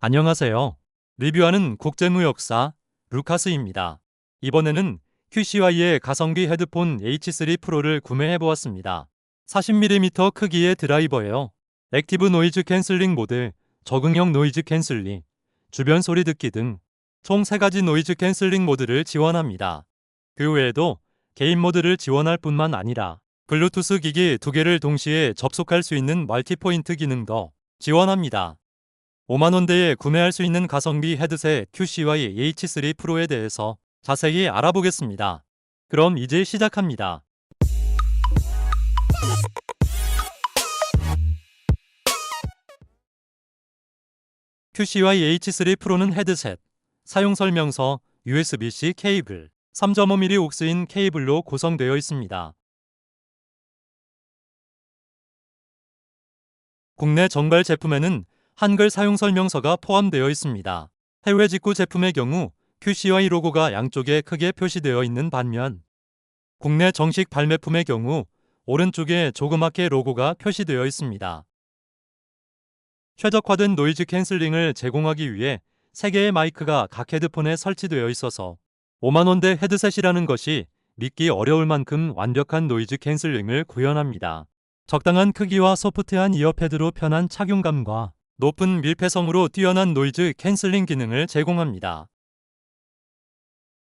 안녕하세요. 리뷰하는 국제무 역사 루카스입니다. 이번에는 QCY의 가성비 헤드폰 H3 프로를 구매해 보았습니다. 40mm 크기의 드라이버예요. 액티브 노이즈 캔슬링 모드, 적응형 노이즈 캔슬링, 주변 소리 듣기 등 총 3가지 노이즈 캔슬링 모드를 지원합니다. 그 외에도 개인 모드를 지원할 뿐만 아니라 블루투스 기기 두 개를 동시에 접속할 수 있는 멀티포인트 기능도 지원합니다. 5만원대에 구매할 수 있는 가성비 헤드셋 QCY H3 프로에 대해서 자세히 알아보겠습니다. 그럼 이제 시작합니다. QCY H3 프로는 헤드셋, 사용 설명서, USB-C 케이블, 3.5mm 옥스인 케이블로 구성되어 있습니다. 국내 정발 제품에는 한글 사용 설명서가 포함되어 있습니다. 해외 직구 제품의 경우 QCY 로고가 양쪽에 크게 표시되어 있는 반면 국내 정식 발매품의 경우 오른쪽에 조그맣게 로고가 표시되어 있습니다. 최적화된 노이즈 캔슬링을 제공하기 위해 3개의 마이크가 각 헤드폰에 설치되어 있어서 5만원대 헤드셋이라는 것이 믿기 어려울 만큼 완벽한 노이즈 캔슬링을 구현합니다. 적당한 크기와 소프트한 이어패드로 편한 착용감과 높은 밀폐성으로 뛰어난 노이즈 캔슬링 기능을 제공합니다.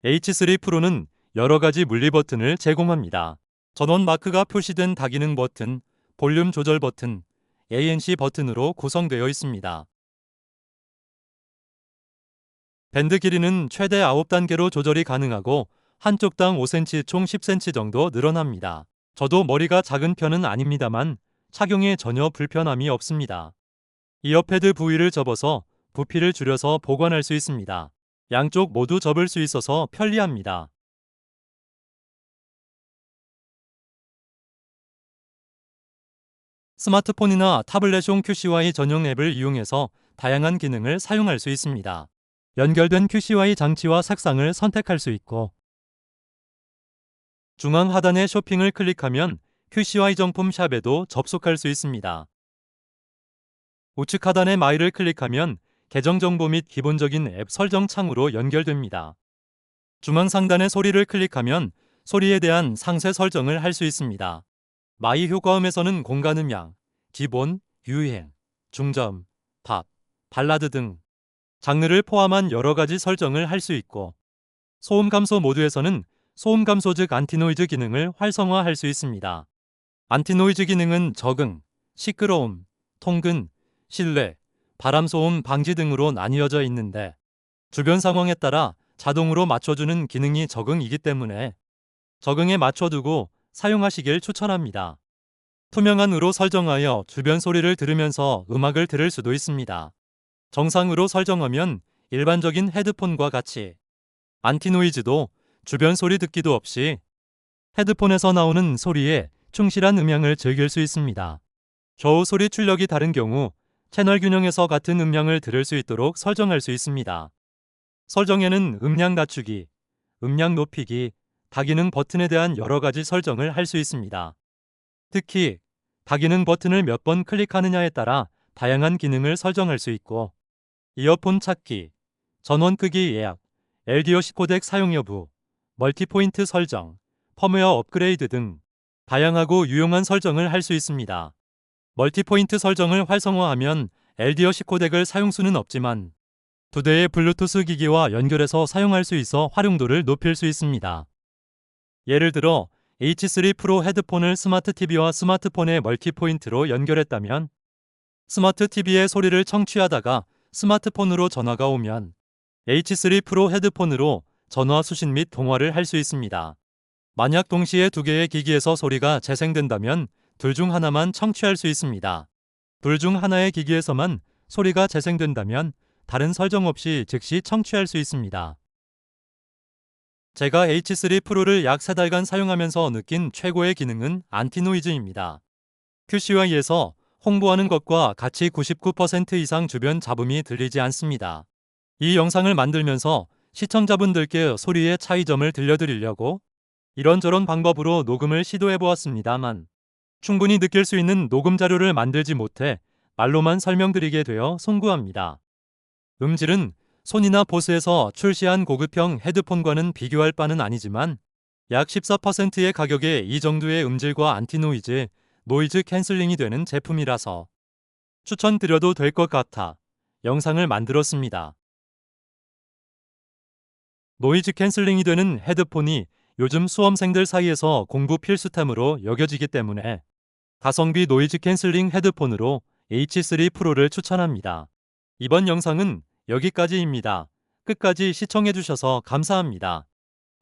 H3 프로는 여러 가지 물리 버튼을 제공합니다. 전원 마크가 표시된 다기능 버튼, 볼륨 조절 버튼, ANC 버튼으로 구성되어 있습니다. 밴드 길이는 최대 9단계로 조절이 가능하고 한쪽당 5cm 총 10cm 정도 늘어납니다. 저도 머리가 작은 편은 아닙니다만 착용에 전혀 불편함이 없습니다. 이어패드 부위를 접어서 부피를 줄여서 보관할 수 있습니다. 양쪽 모두 접을 수 있어서 편리합니다. 스마트폰이나 타블렛용 QCY 전용 앱을 이용해서 다양한 기능을 사용할 수 있습니다. 연결된 QCY 장치와 색상을 선택할 수 있고 중앙 하단의 쇼핑을 클릭하면 QCY 정품 샵에도 접속할 수 있습니다. 우측 하단의 마이를 클릭하면 계정 정보 및 기본적인 앱 설정 창으로 연결됩니다. 중앙 상단의 소리를 클릭하면 소리에 대한 상세 설정을 할 수 있습니다. 마이 효과음에서는 공간 음량, 기본, 유행, 중저음, 팝, 발라드 등 장르를 포함한 여러 가지 설정을 할 수 있고 소음 감소 모드에서는 소음 감소 즉 안티노이즈 기능을 활성화할 수 있습니다. 안티노이즈 기능은 적응, 시끄러움, 통근, 실내, 바람 소음 방지 등으로 나뉘어져 있는데 주변 상황에 따라 자동으로 맞춰주는 기능이 적응이기 때문에 적응에 맞춰두고 사용하시길 추천합니다. 투명한으로 설정하여 주변 소리를 들으면서 음악을 들을 수도 있습니다. 정상으로 설정하면 일반적인 헤드폰과 같이 안티노이즈도 주변 소리 듣기도 없이 헤드폰에서 나오는 소리에 충실한 음향을 즐길 수 있습니다. 저우 소리 출력이 다른 경우 채널 균형에서 같은 음량을 들을 수 있도록 설정할 수 있습니다. 설정에는 음량 낮추기, 음량 높이기, 다기능 버튼에 대한 여러 가지 설정을 할 수 있습니다. 특히 다기능 버튼을 몇 번 클릭하느냐에 따라 다양한 기능을 설정할 수 있고 이어폰 찾기, 전원 끄기 예약, LDOC 코덱 사용 여부, 멀티포인트 설정, 펌웨어 업그레이드 등 다양하고 유용한 설정을 할 수 있습니다. 멀티포인트 설정을 활성화하면 LDOC 코덱을 사용 수는 없지만 두 대의 블루투스 기기와 연결해서 사용할 수 있어 활용도를 높일 수 있습니다. 예를 들어 H3 프로 헤드폰을 스마트 TV와 스마트폰의 멀티포인트로 연결했다면 스마트 TV의 소리를 청취하다가 스마트폰으로 전화가 오면 H3 프로 헤드폰으로 전화 수신 및 통화를 할 수 있습니다. 만약 동시에 두 개의 기기에서 소리가 재생된다면 둘 중 하나만 청취할 수 있습니다. 둘 중 하나의 기기에서만 소리가 재생된다면 다른 설정 없이 즉시 청취할 수 있습니다. 제가 H3 프로를 약 3달간 사용하면서 느낀 최고의 기능은 안티노이즈입니다. QCY에서 홍보하는 것과 같이 99% 이상 주변 잡음이 들리지 않습니다. 이 영상을 만들면서 시청자분들께 소리의 차이점을 들려드리려고 이런저런 방법으로 녹음을 시도해 보았습니다만 충분히 느낄 수 있는 녹음 자료를 만들지 못해 말로만 설명드리게 되어 송구합니다. 음질은 소니나 보스에서 출시한 고급형 헤드폰과는 비교할 바는 아니지만 약 14%의 가격에 이 정도의 음질과 안티노이즈, 노이즈 캔슬링이 되는 제품이라서 추천드려도 될 것 같아 영상을 만들었습니다. 노이즈 캔슬링이 되는 헤드폰이 요즘 수험생들 사이에서 공부 필수템으로 여겨지기 때문에 가성비 노이즈 캔슬링 헤드폰으로 H3 프로를 추천합니다. 이번 영상은 여기까지입니다. 끝까지 시청해주셔서 감사합니다.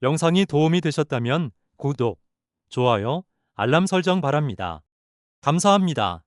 영상이 도움이 되셨다면 구독, 좋아요, 알람 설정 바랍니다. 감사합니다.